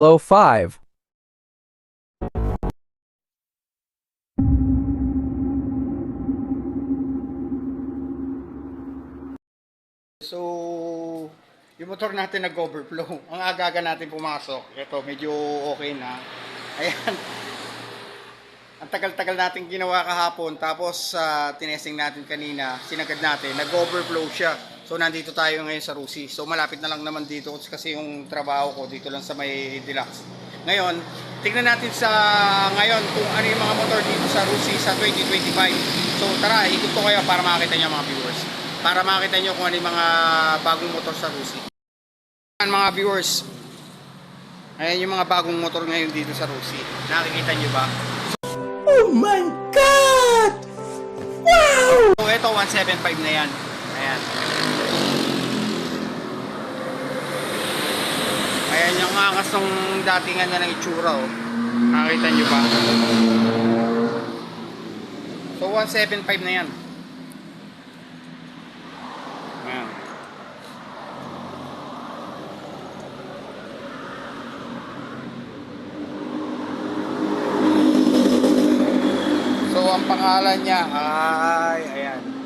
Low 5. So, yung motor natin nag-overflow. Ang agaga natin pumasok. Ito, medyo okay na. Ayan. Ang tagal-tagal natin ginawa kahapon. Tapos, sa tinesting natin kanina, sinagad natin, nag-overflow siya. So, nandito tayo ngayon sa Rusi. So, malapit na lang naman dito kasi yung trabaho ko dito lang sa may Deluxe. Ngayon, tingnan natin sa ngayon kung ano yung mga motor dito sa Rusi sa 2025. So, tara, ikot ko kayo para makita niyo mga viewers. Para makita niyo kung ano yung mga bagong motor sa Rusi. Ayan mga viewers. Ayan yung mga bagong motor ngayon dito sa Rusi. Nakikita niyo ba? Oh my God! Wow! So, ito 175 na yan. Ayan. Ayan yung angas ng datingan na ng itsura oh. Nakita nyo ba? So 175 na yan. Ayan. So ang pangalan niya ay ayan.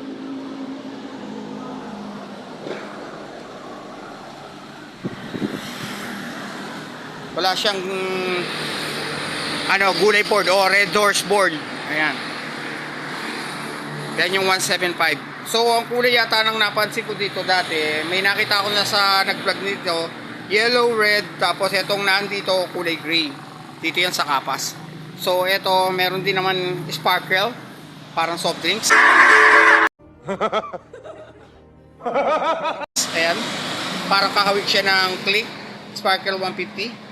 Wala siyang ano, gulay board o red doors board. Ayan. Yan yung 175. So, ang kulay yata nang napansin ko dito dati, may nakita ko na sa nag-vlog nito, yellow, red, tapos itong nandito, kulay gray. Dito yan sa kapas. So, ito, meron din naman sparkle, parang soft drinks. Ayan. Parang kakawig siya ng click, sparkle 150.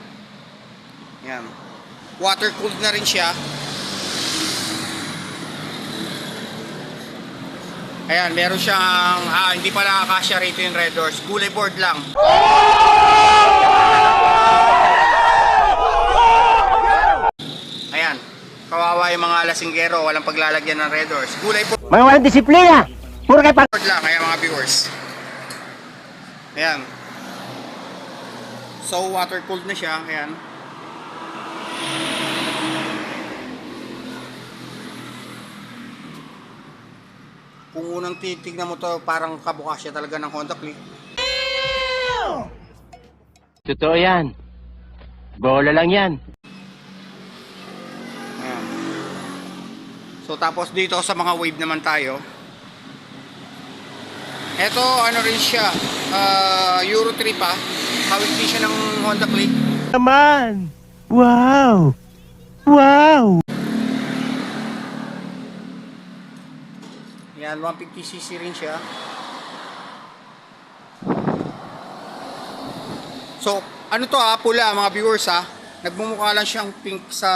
Ayan. Water cooled na rin siya. Ayan, meron siyang, ah, hindi pala kasya rito yung red doors. Gulay board lang. Ayan, kawawa yung mga lasinggero, walang paglalagyan ng red doors. Gulay board Mga walang disiplina! Puro kayo pa... lang, ayan mga viewers. Ayan. So, water cooled na siya, ayan. Kung unang titignan mo to, parang kabukas siya talaga ng Honda Click. Totoo yan. Bola lang yan. Ayan. So tapos dito sa mga wave naman tayo. Ito ano rin siya, ah, Euro 3 pa. Hawig din siya ng Honda Click. Naman! Wow! Wow! Yan, 150cc rin siya. So, ano to ah, pula mga viewers ah. Nagmumukha lang siyang pink sa...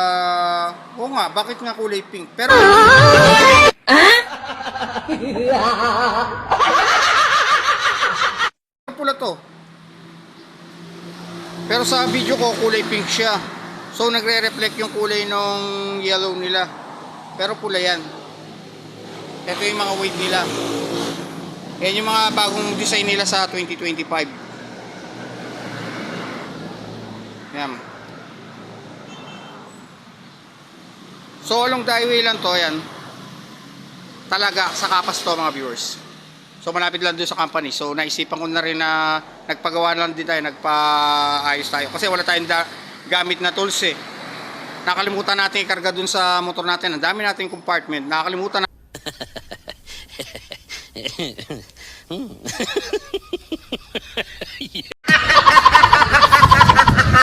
Oo nga, bakit nga kulay pink? Pero... pula to. Pero sa video ko, kulay pink siya. So, nagre-reflect yung kulay ng yellow nila. Pero pula yan. Ito yung mga weight nila. Yan yung mga bagong design nila sa 2025. Yan. So along the highway lang to, yan. Talaga, sa kapas to mga viewers. So malapit lang doon sa company. So naisipan ko na rin na nagpagawa lang din tayo, nagpaayos tayo. Kasi wala tayong gamit na tools eh. Nakalimutan natin ikarga dun sa motor natin. Ang dami nating compartment. Nakalimutan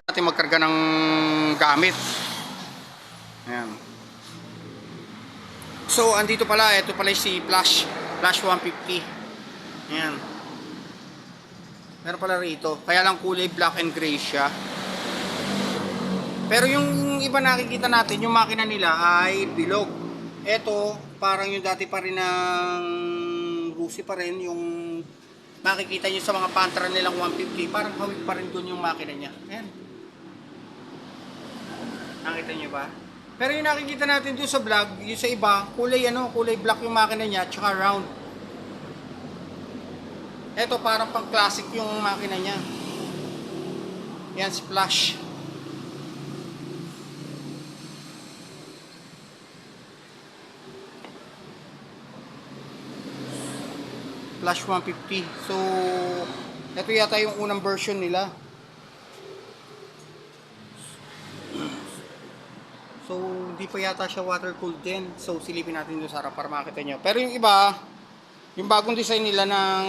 natin magkarga ng gamit. Ayan. So, andito pala, ito pala si Flash, Flash 150. Ayan. Meron pala rito. Kaya lang kulay black and gray siya. Pero yung iba nakikita natin, yung makina nila ay bilog. Ito, parang yung dati pa rin ng Rusi pa rin, yung makikita nyo sa mga Pantra nilang 150, parang hawig pa rin doon yung makina niya. Ayan. Nakita nyo ba? Pero yung nakikita natin doon sa vlog, yung sa iba, kulay ano, kulay black yung makina niya, tsaka round. Ito parang pang classic yung makina niya. Yan, splash. Flash 150. So, ito yata yung unang version nila. So, hindi pa yata siya water cooled din. So, silipin natin doon sa harap para makita nyo. Pero yung iba, yung bagong design nila ng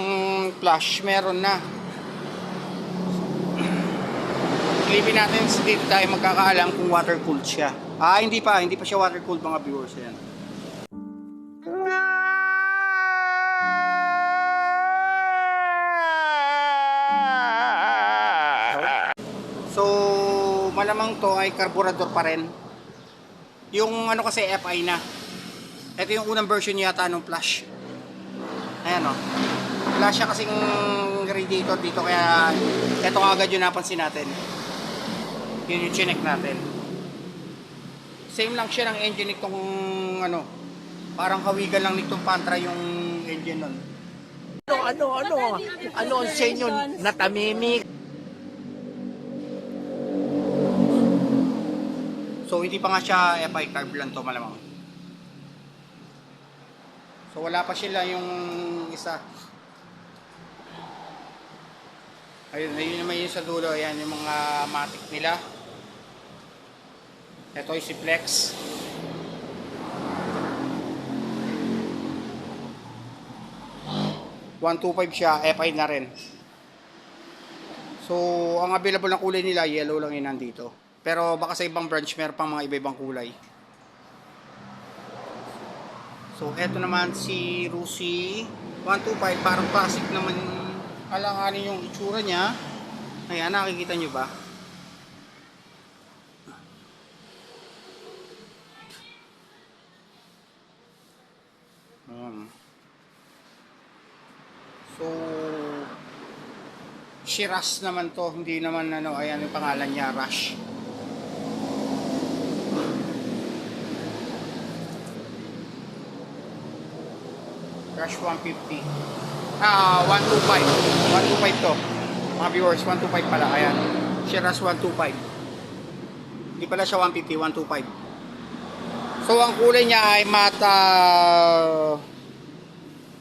flash, meron na. Silipin natin dito tayo magkakaalam kung water cooled siya. Ah, hindi pa. Hindi pa siya water cooled mga viewers. Yan. Malamang to ay carburetor pa rin. Yung ano kasi FI na. Ito yung unang version yata ng flash. Ayan o. Flash siya kasing radiator dito kaya ito agad yung napansin natin. Yun yung chinek natin. Same lang siya ng engine nitong ano. Parang hawigan lang nitong Pantra yung engine nun. Ano, ano, ano? Ano ang sa inyo? Natamimik? So hindi pa nga siya FI carb lang to malamang. So wala pa sila yung isa. Ayun, ayun naman yun sa dulo. Ayan yung mga matic nila. Ito yung si Flex. Siya, FI na rin. So, ang available na kulay nila, yellow lang yun nandito. Pero baka sa ibang branch, meron pang mga iba-ibang kulay. So, eto naman si Rusi 125. Parang classic naman alanganin yung itsura niya. Ayan, nakikita nyo ba? Ayan. So, Shiraz naman to, hindi naman ano, ayan yung pangalan niya, Rush. Rush 150. Ah, 125. 125 to. Mga viewers, 125 pala. Ayan. Shiraz 125. Hindi pala siya 150, 125. So, ang kulay niya ay mata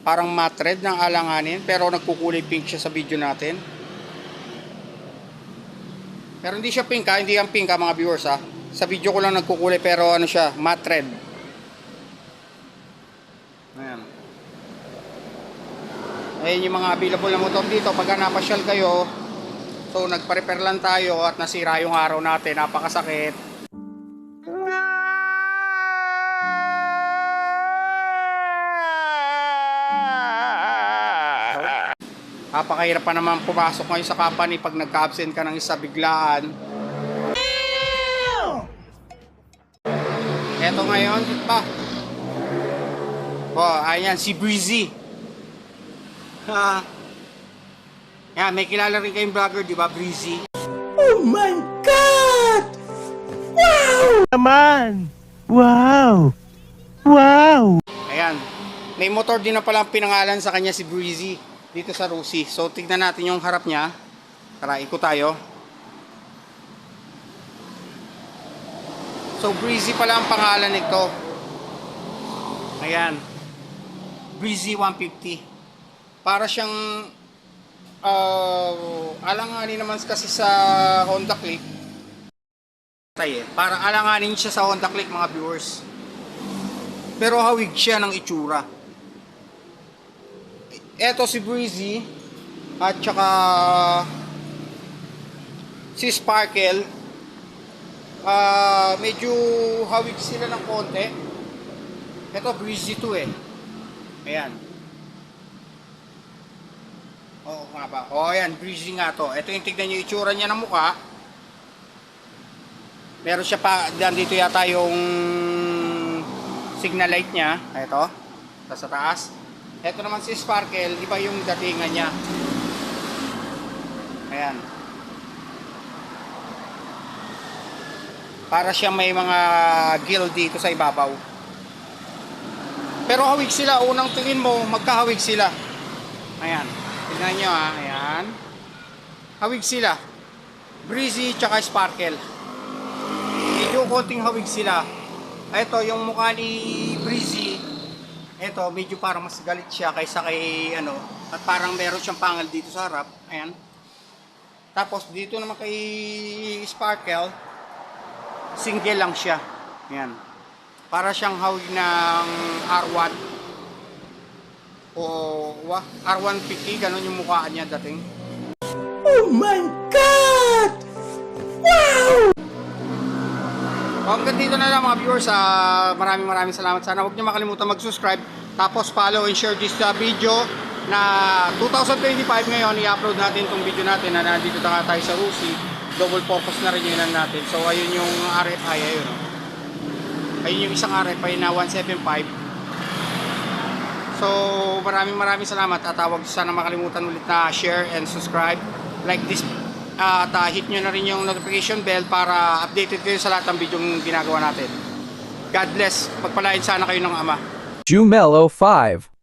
parang matte red ng alanganin pero nagkukulay pink siya sa video natin. Pero hindi siya pink ha, hindi yan pink ha mga viewers ha. Sa video ko lang nagkukulay pero ano siya, matte red. Ayan. Ayan yung mga available na motor dito. Pag napasyal kayo, so nagpa-repair lang tayo at nasira yung araw natin, napakasakit. Napakahirap pa naman pumasok ngayon sa company pag nagka-absent ka ng isa biglaan. Eto ngayon, pa. Oh, ayan, si Breezy. Ha. Yan, may kilala rin kayong vlogger, di ba, Breezy? Oh my God! Naman! Wow! Wow! Ayan. May motor din na palang pinangalan sa kanya si Breezy dito sa Rusi. So, tignan natin yung harap niya. Tara, ikot tayo. So, Breezy pala ang pangalan nito. Ayan. Breezy 150. Para siyang uh, alanganin naman kasi sa Honda Click. Tay eh. Parang alanganin siya sa Honda Click mga viewers. Pero hawig siya ng itsura. Eto si Breezy at saka si Sparkle ah medyo hawig sila ng konti. Ito Breezy 2 eh. Ayan. Oo nga ba? Oo ayan, Breezy nga to. Ito yung tignan nyo itsura niya ng mukha. Meron siya pa, dito yata yung signal light niya. Ito. Sa taas. Ito naman si Sparkle, iba yung datingan niya. Ayan. Para siya may mga gill dito sa ibabaw. Pero hawig sila, unang tingin mo, magkahawig sila. Ayan. Tignan nyo ha, ayan. Hawig sila. Breezy tsaka Sparkle. Medyo konting hawig sila. Ito, yung mukha ni Breezy, Ito, medyo parang mas galit siya kaysa kay ano, at parang meron siyang pangal dito sa harap. Ayan. Tapos dito naman kay Sparkle, single lang siya. Ayan. Para siyang hawig ng R1 o wa, R150, ganun yung mukha niya dating. Oh my God! Wow! Hanggang dito na lang mga viewers. ah, maraming maraming salamat. Sana huwag niyo makalimutan mag-subscribe. Tapos follow and share this uh, video na 2025 ngayon i-upload natin itong video natin na nandito na nga tayo sa Rusi. Double purpose na rin yun natin. So ayun yung RFI. Ayun. oh. Ayun yung isang RFI na 175. So maraming maraming salamat at uh, huwag sana makalimutan ulit na share and subscribe. Like this at uh, hit nyo na rin yung notification bell para updated kayo sa lahat ng video ginagawa natin. God bless. Pagpalain sana kayo ng Ama. Jumelo 5.